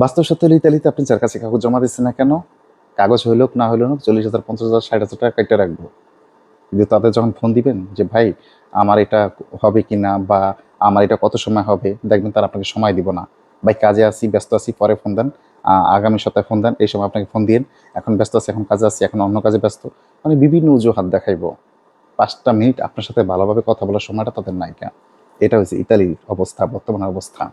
বাস্তব সত্য হলে ইতালিতে আপনি যার কাছে কাগজ জমা দিচ্ছেন না কেন? কাগজ হইল না হইল না চল্লিশ হাজার, পঞ্চাশ হাজার, ষাট হাজার টাকা কেটে রাখব। কিন্তু তাদের যখন ফোন দিবেন যে, ভাই, আমার এটা হবে কি না বা আমার এটা কত সময় হবে? দেখবেন তারা আপনাকে সময় দিব না। ভাই, কাজে আসি ব্যস্ত আছি, পরে ফোন দেন। আগামী সপ্তাহে ফোন দেন, এই সময় আপনাকে ফোন দিন এখন ব্যস্ত আছি, এখন কাজে আছি, এখন অন্য কাজে ব্যস্ত। মানে বিভিন্ন অজুহাত দেখাইবো। পাঁচটা মিনিট আপনার সাথে ভালোভাবে কথা বলার সময়টা তাদের নায়িকা এটা হচ্ছে ইতালির অবস্থা বর্তমান অবস্থা।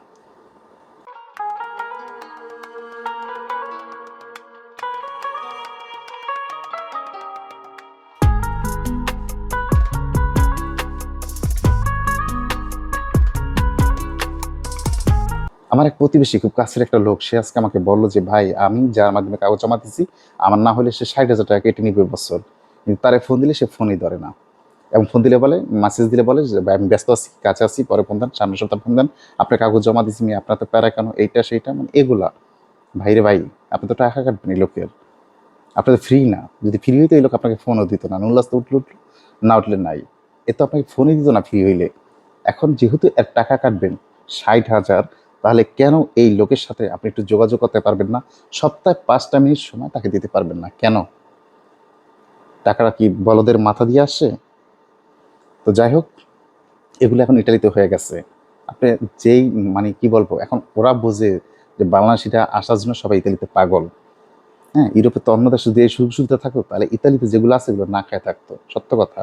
আমার এক প্রতিবেশী খুব কাছের একটা লোক, সে আজকে আমাকে বলল যে, ভাই, আমি যার মাধ্যমে কাগজ জমা দিছি আমার না হলে সে ষাট হাজার টাকা কেটে নিবে বছর। কিন্তু তারে ফোন দিলে সে ফোনই ধরে না। এবং ফোন দিলে বলে মেসেজ দিলে বলে যে, ভাই, আমি ব্যস্ত আছি কাছে আছি, পরে ফোন দেন, সামনের সপ্তাহে ফোন দেন। আপনার কাগজ জমা দিছি আমি, আপনার তো প্যারা কেন? এইটা, সেইটা মানে এগুলা। ভাইরে ভাই, আপনি তো টাকা কাটবেন এই লোকের। আপনার তো ফ্রি না। যদি ফ্রি হইতো এই লোক আপনাকে ফোনও দিত না। নুল্লাস তো উঠল উঠল, না উঠলে নাই। এ তো আপনাকে ফোনই দিত না ফ্রি হইলে। এখন যেহেতু এর টাকা কাটবেন, ষাট হাজার তাহলে কেন এই লোকের সাথে আপনি একটু যোগাযোগ করতে পারবেন না? সপ্তাহে পাঁচটা মিনিট সময় তাকে দিতে পারবেন না। কেন? টাকাটা কি বলদের মাথা দিয়ে আসে? তো যাই হোক, এগুলো এখন ইটালিতে হয়ে গেছে। আপনি যেই মানে কি বলব, এখন ওরা বোঝে যে বাংলাদেশিরা আসার জন্য সবাই ইতালিতে পাগল। হ্যাঁ ইউরোপে তো অন্য দেশে যদি এই সুযোগ সুবিধা থাকতো তাহলে ইতালিতে যেগুলো আছে এগুলো না খেয়ে থাকতো। সত্য কথা।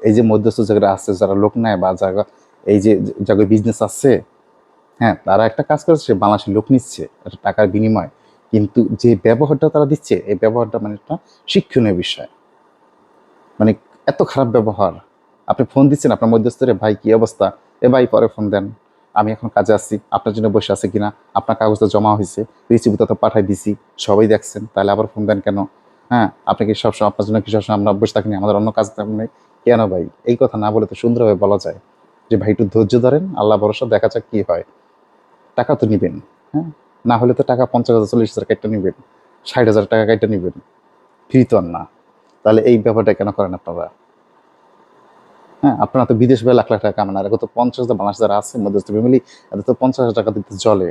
এই যে মধ্যস্থ যারা আছে, যারা লোক নেয় বা যারা, এই যে, যাদের বিজনেস আছে হ্যাঁ তারা একটা কাজ করছে বাংলাদেশের লোক নিচ্ছে একটা টাকার বিনিময়। কিন্তু যে ব্যবহারটা তারা দিচ্ছে, এই ব্যবহারটা মানে একটা শিক্ষণীয় বিষয়। মানে এত খারাপ ব্যবহার। আপনি ফোন দিচ্ছেন, আপনার মধ্যস্থরে, ভাই, কি অবস্থা? এ ভাই, পরে ফোন দেন। আমি এখন কাজে আসছি আপনার জন্য বসে আছে কিনা? আপনার কাগজটা জমা হয়েছে রিসিপ্টটা তো পাঠাই দিছি, সবাই দেখছেন, তাহলে আবার ফোন দেন কেন? হ্যাঁ আপনি কি সবসময় আপনার জন্য কি সবসময় আমরা বসে থাকিনি আমাদের অন্য কাজ নেই। কেন ভাই? এই কথা না বলে তো সুন্দরভাবে বলা যায় যে, ভাই, একটু ধৈর্য ধরেন, আল্লাহ ভরসা, দেখা যাক কি হয়। টাকা তো নিবেন হ্যাঁ? না হলে তো টাকা পঞ্চাশ হাজার, চল্লিশ হাজার কাইটা নিবেন, ষাট হাজার টাকা কাইটা নিবেন। ফ্রি তো আর না। তাহলে এই ব্যাপারটা কেন করেন আপনারা? হ্যাঁ আপনারা তো বিদেশ ভাই লাখ লাখ টাকা কামান, আর তো পঞ্চাশ হাজার, বাংলাদেশ যারা আছে, মধ্যস্থ ফ্যামিলি এদের তো পঞ্চাশ হাজার টাকা দিতে চলে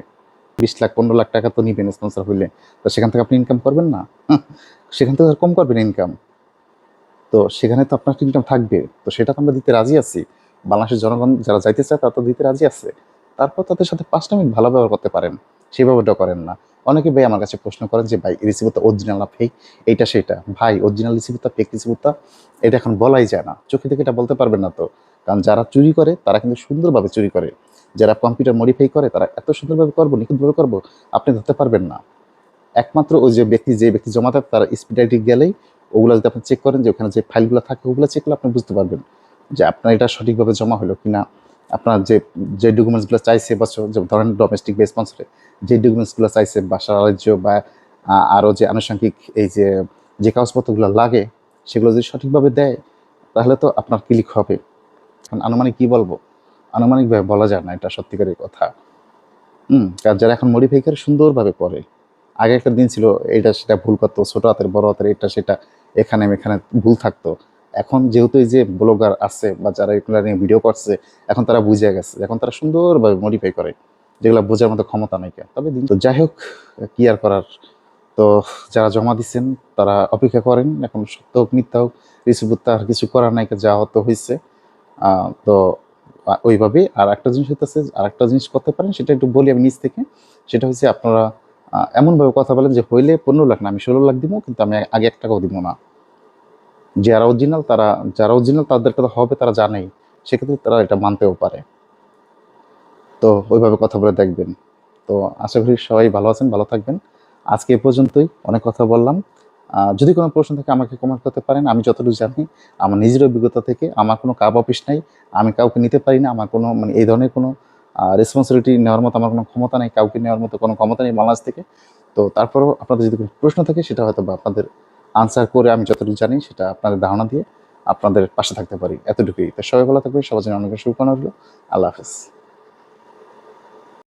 বিশ লাখ, পনেরো লাখ টাকা তো নিবেন স্পন্সর হইলে। তো সেখান থেকে আপনি ইনকাম করবেন না? সেখান থেকে কম করবেন ইনকাম তো সেখানে তো আপনার ইনকাম থাকবে। তো সেটা তো আমরা দিতে রাজি আছি। বাংলাদেশের জনগণ যারা যাইতে চায়, তারা তো দিতে রাজি আছে। তারপর তাদের সাথে পাঁচটা মিনিট ভালো ব্যবহার করতে পারেন। সেই ব্যবহারটা করেন না। অনেকে ভাই আমার কাছে প্রশ্ন করেন যে, ভাই রিসিভারটা অরিজিনাল না ফেক এইটা সেটা? ভাই অরিজিনাল রিসিভারটা ফেক রিসিভারটা এটা এখন বলাই যায় না। চোখে থেকে এটা বলতে পারবেন না তো। কারণ যারা চুরি করে, তারা কিন্তু সুন্দরভাবে চুরি করে। যারা কম্পিউটার মডিফাই করে, তারা এত সুন্দরভাবে করব, নিখুঁতভাবে করব, আপনি ধরতে পারবেন না। একমাত্র ওই যে ব্যক্তি যে ব্যক্তি জমা দেয়, তার স্পিডাইটি গেলেই ওগুলো যদি আপনি চেক করেন যে, ওখানে যে ফাইলগুলো থাকে, ওগুলো চেক করলে আপনি বুঝতে পারবেন যে, আপনার এটা সঠিকভাবে জমা হলো কিনা। আপনার যে যে ডকুমেন্টসগুলো চাইছে যে ধরেন ডোমেস্টিক বা স্পন্সরে যে ডকুমেন্টসগুলো চাইছে বাসার রাজ্য বা আরও যে আনুষঙ্গিক এই যে যে কাগজপত্রগুলো লাগে, সেগুলো যদি সঠিকভাবে দেয়, তাহলে তো আপনার ক্লিক হবে। কারণ আনুমানিক কি বলব? আনুমানিকভাবে বলা যায় না, এটা সত্যিকারের কথা। হুম, কারণ যারা এখন মডিফাই করে সুন্দরভাবে করে, আগে একটা দিন ছিল এটা সেটা ভুল করতো, ছোটো হাতের, বড় হাতের, এটা সেটা, এখানে এখানে ভুল থাকতো। এখন যেহেতু এই যে ব্লগার আছে বা যারা এগুলো নিয়ে ভিডিও করছে, এখন তারা বুঝে গেছে এখন তারা সুন্দরভাবে মডিফাই করে, যেগুলো বোঝার মতো ক্ষমতা নাই। তবে দিন তো যাই হোক, কি আর করার? তো যারা জমা দিচ্ছেন তারা অপেক্ষা করেন, এখন সত্য হোক, মিথ্যা হোক রিসিভ আর কিছু করার নাই, যা হতো হয়েছে তো ওইভাবে আর একটা জিনিস হইতেছে, আর একটা জিনিস করতে পারেন, সেটা একটু বলি আমি নিজ থেকে। সেটা হচ্ছে আপনারা এমনভাবে কথা বলেন যে হইলে পনেরো লাখ না, আমি ষোলো লাখ দিব কিন্তু আমি আগে এক টাকাও দিব না। যারা অরিজিনাল তারা, যারা অরিজিনাল তাদের কথা হবে, তারা জানেই। সেক্ষেত্রে তারা এটা মানতেও পারে। তো ওইভাবে কথা বলে দেখবেন। তো আশা করি সবাই ভালো আছেন, ভালো থাকবেন। আজকে এ পর্যন্তই, অনেক কথা বললাম। যদি কোনো প্রশ্ন থাকে আমাকে কমেন্ট করতে পারেন, আমি যতটুকু জানি, আমার নিজের অভিজ্ঞতা থেকে আমার কোনো কাপ অফিস নাই, আমি কাউকে নিতে পারি না, আমার কোনো মানে এই ধরনের কোনো রেসপন্সিবিলিটি নেওয়ার মতো আমার কোনো ক্ষমতা নেই, কাউকে নেওয়ার মতো কোনো ক্ষমতা নেই বাংলাদেশ থেকে। তো তারপরেও আপনাদের যদি কোনো প্রশ্ন থাকে, সেটা হয়তো বা আপনাদের আনসার করে আমি যতটুকু জানি সেটা আপনাদের ধারণা দিয়ে আপনাদের পাশে থাকতে পারি। এতটুকুই। তো সবাই ভালো থাকবে সবার জন্য অনেক শুভকামনা রইল। আল্লাহ হাফেজ।